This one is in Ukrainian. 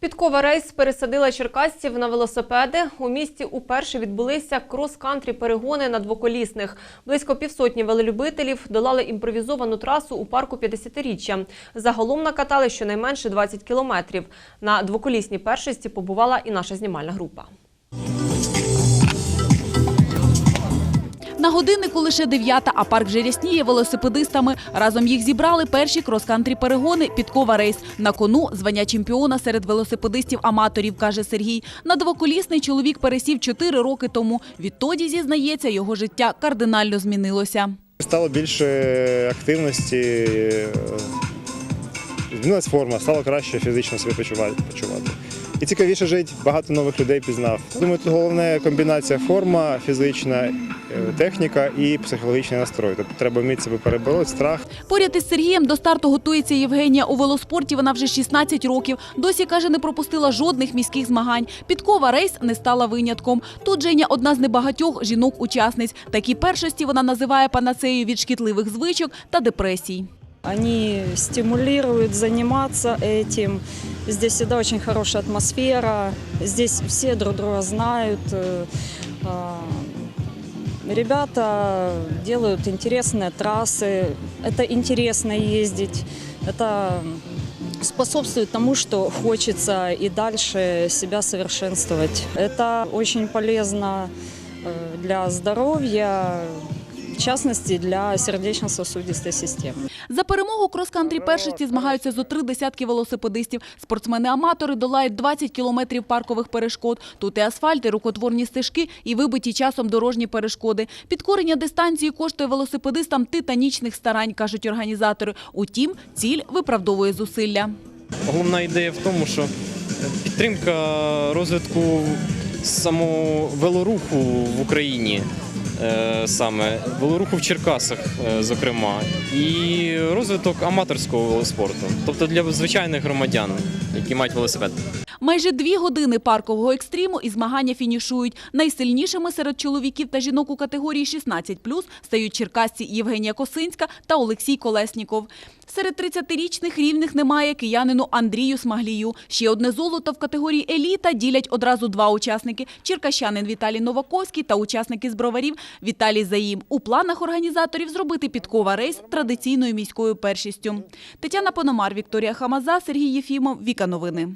Підкова рейс пересадила черкасців на велосипеди. У місті уперше відбулися крос-кантрі перегони на двоколісних. Близько півсотні велолюбителів долали імпровізовану трасу у парку 50-річчя. Загалом накатали щонайменше 20 кілометрів. На двоколісній першості побувала і наша знімальна група. На годиннику лише дев'ята, а парк вже рясніє велосипедистами. Разом їх зібрали перші крос-кантрі перегони «Підкова рейс». На кону звання чемпіона серед велосипедистів-аматорів, каже Сергій. На двоколісний чоловік пересів чотири роки тому. Відтоді, зізнається, його життя кардинально змінилося. Стало більше активності, е, змінилась форма, стало краще фізично себе почувати. І цікавіше жити, багато нових людей пізнав. Думаю, тут головне комбінація форма, фізична е, техніка і психологічний настрой. Тобто треба вміти себе перебороти, страх. Поряд із Сергієм до старту готується Євгенія. У велоспорті вона вже 16 років. Досі, каже, не пропустила жодних міських змагань. Підкова рейс не стала винятком. Тут Женя одна з небагатьох жінок-учасниць. Такі першості вона називає панацеєю від шкідливих звичок та депресій. Они стимулируют заниматься этим. Здесь всегда очень хорошая атмосфера. Здесь все друг друга знают. Э, а, Ребята делают интересные трассы. Это интересно ездить. Это способствует тому, что хочется и дальше себя совершенствовать. Это очень полезно э, для здоровья, в частности, для сердечно-сосудистой системы. За перемогу крос-кантрі першості змагаються зо три десятки велосипедистів. Спортсмени-аматори долають 20 кілометрів паркових перешкод. Тут і асфальт, і рукотворні стежки, і вибиті часом дорожні перешкоди. Підкорення дистанції коштує велосипедистам титанічних старань, кажуть організатори. Утім, ціль виправдовує зусилля. Головна ідея в тому, що підтримка розвитку самого велоруху в Україні. Е, Саме велоруху в Черкасах, е, зокрема, і розвиток аматорського велоспорту, тобто для звичайних громадян, які мають велосипед. Майже дві години паркового екстриму і змагання фінішують. Найсильнішими серед чоловіків та жінок у категорії 16+, стають черкасці Євгенія Косинська та Олексій Колесніков. Серед 30-річних рівних немає киянину Андрію Смаглію. Ще одне золото в категорії еліта ділять одразу два учасники – черкащанин Віталій Новаковський та учасник із броварів Віталій Заїм. У планах організаторів зробити підкова рейс традиційною міською першістю. Тетяна Пономар, Вікторія Хамаза, Сергій Єфімов, Віка Новини.